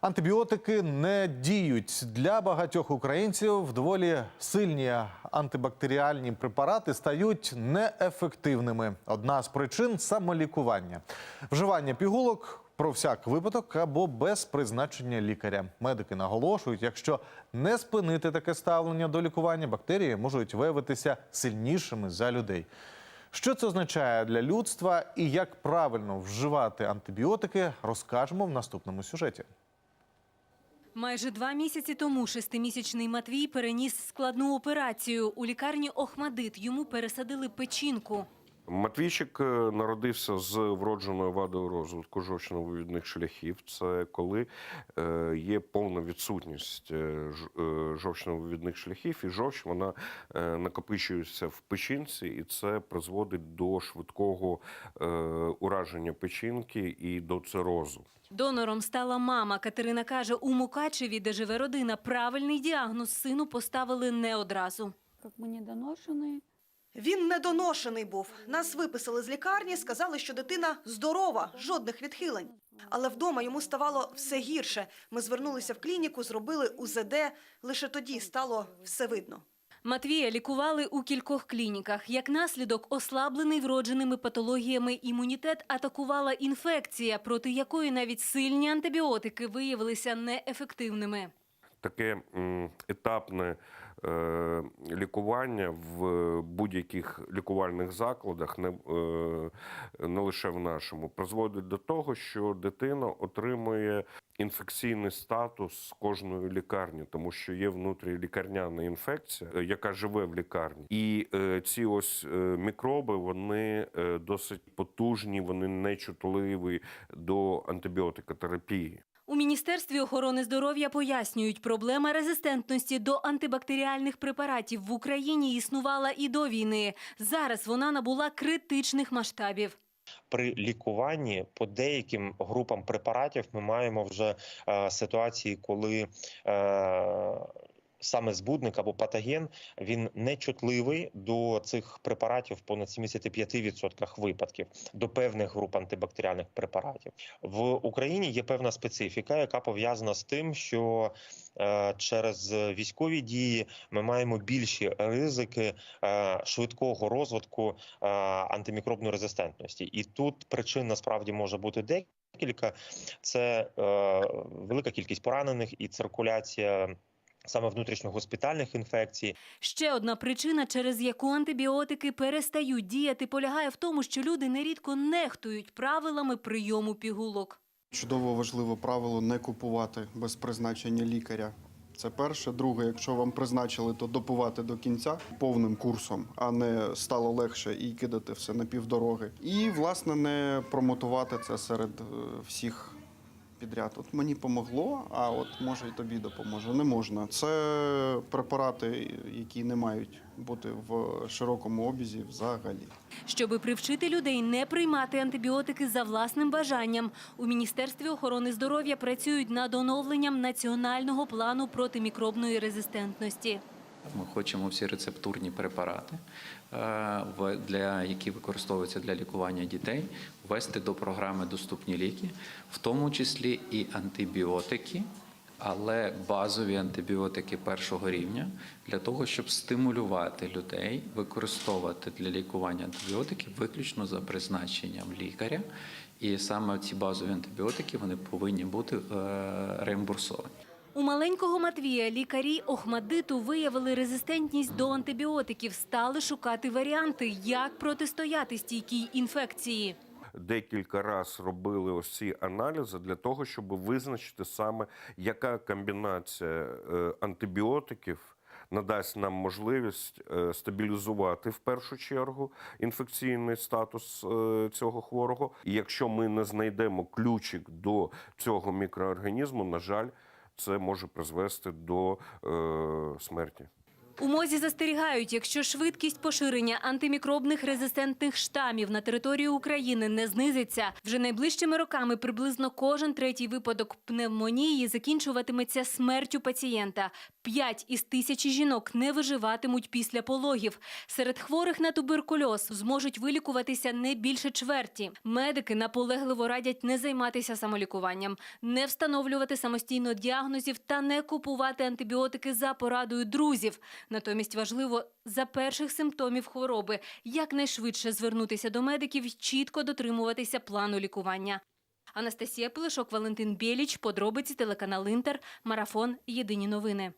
Антибіотики не діють для багатьох українців. Доволі сильні антибактеріальні препарати стають неефективними. Одна з причин самолікування, вживання пігулок про всяк випадок або без призначення лікаря. Медики наголошують, якщо не спинити таке ставлення до лікування, бактерії можуть виявитися сильнішими за людей. Що це означає для людства і як правильно вживати антибіотики, розкажемо в наступному сюжеті. Майже два місяці тому шестимісячний Матвій переніс складну операцію. У лікарні Охмадит йому пересадили печінку. Матвійчик е, народився з вродженою вадою розвитку жовчно-вивідних шляхів. Це коли е, є повна відсутність е, ж- жовчно-вивідних шляхів, і жовч вона е, накопичується в печінці, і це призводить до швидкого е, ураження печінки і до цирозу. Донором стала мама. Катерина каже, у Мукачеві, де живе родина, правильний діагноз сину поставили не одразу. Как мы недоношенные. Він недоношений був. Нас виписали з лікарні, сказали, що дитина здорова, жодних відхилень. Але вдома йому ставало все гірше. Ми звернулися в клініку, зробили УЗД. Лише тоді стало все видно. Матвія лікували у кількох клініках. Як наслідок, ослаблений вродженими патологіями імунітет атакувала інфекція, проти якої навіть сильні антибіотики виявилися неефективними. таке етапне лікування в будь-яких лікувальних закладах, не, е, не лише в нашому, призводить до того, що дитина отримує інфекційний статус кожної лікарні, тому що є внутрілікарняна інфекція, е, яка живе в лікарні. І е, ці ось е, мікроби вони е, досить потужні, вони нечутливі до антибіотикотерапії. Міністерстві охорони здоров'я пояснюють, проблема резистентності до антибактеріальних препаратів в Україні існувала і до війни. Зараз вона набула критичних масштабів. при лікуванні по деяким групам препаратів ми маємо вже е, ситуації, коли е, саме збудник або патоген він не чутливий до цих препаратів в понад 75% випадків до певних груп антибактеріальних препаратів. В Україні є певна специфіка, яка пов'язана з тим, що е, через військові дії ми маємо більші ризики е, швидкого розвитку е, антимікробної резистентності. І тут причин насправді може бути декілька: це е, велика кількість поранених і циркуляція. Саме внутрішньогоспітальних інфекцій, Ще одна причина, через яку антибіотики перестають діяти, полягає в тому, що люди нерідко нехтують правилами прийому пігулок. Чудово важливе правило не купувати без призначення лікаря. Це перше. Друге, якщо вам призначили, то допивати до кінця повним курсом, а не стало легше і кидати все на півдороги. І, власне, не промотувати це серед е, всіх підряд. От мені помогло, а от може і тобі допоможе. Не можна. Це препарати, які не мають бути в широкому обізі взагалі. Щоби привчити людей не приймати антибіотики за власним бажанням, у Міністерстві охорони здоров'я працюють над оновленням національного плану протимікробної резистентності. Ми хочемо всі рецептурні препарати, е, для, які використовуються для лікування дітей, ввести до програми доступні ліки, в тому числі і антибіотики, але базові антибіотики першого рівня, для того, щоб стимулювати людей використовувати для лікування антибіотики виключно за призначенням лікаря. І саме ці базові антибіотики вони повинні бути е, реімбурсовані. У маленького Матвія лікарі Охмадиту виявили резистентність до антибіотиків, стали шукати варіанти, як протистояти стійкій інфекції. декілька разів робили ось ці аналізи для того, щоб визначити саме, яка комбінація е, антибіотиків надасть нам можливість е, стабілізувати в першу чергу інфекційний статус е, цього хворого. І якщо ми не знайдемо ключик до цього мікроорганізму, на жаль, це може призвести до е, смерті. У МОЗі застерігають, якщо швидкість поширення антимікробних резистентних штамів на території України не знизиться, вже найближчими роками приблизно кожен третій випадок пневмонії закінчуватиметься смертю пацієнта. П'ять із тисячі жінок не виживатимуть після пологів. Серед хворих на туберкульоз зможуть вилікуватися не більше чверті. Медики наполегливо радять не займатися самолікуванням, не встановлювати самостійно діагнозів та не купувати антибіотики за порадою друзів. Натомість важливо за перших симптомів хвороби якнайшвидше звернутися до медиків і чітко дотримуватися плану лікування. Анастасія Пилишок, Валентин Біліч, подробиці телеканал Інтер, марафон. Єдині новини.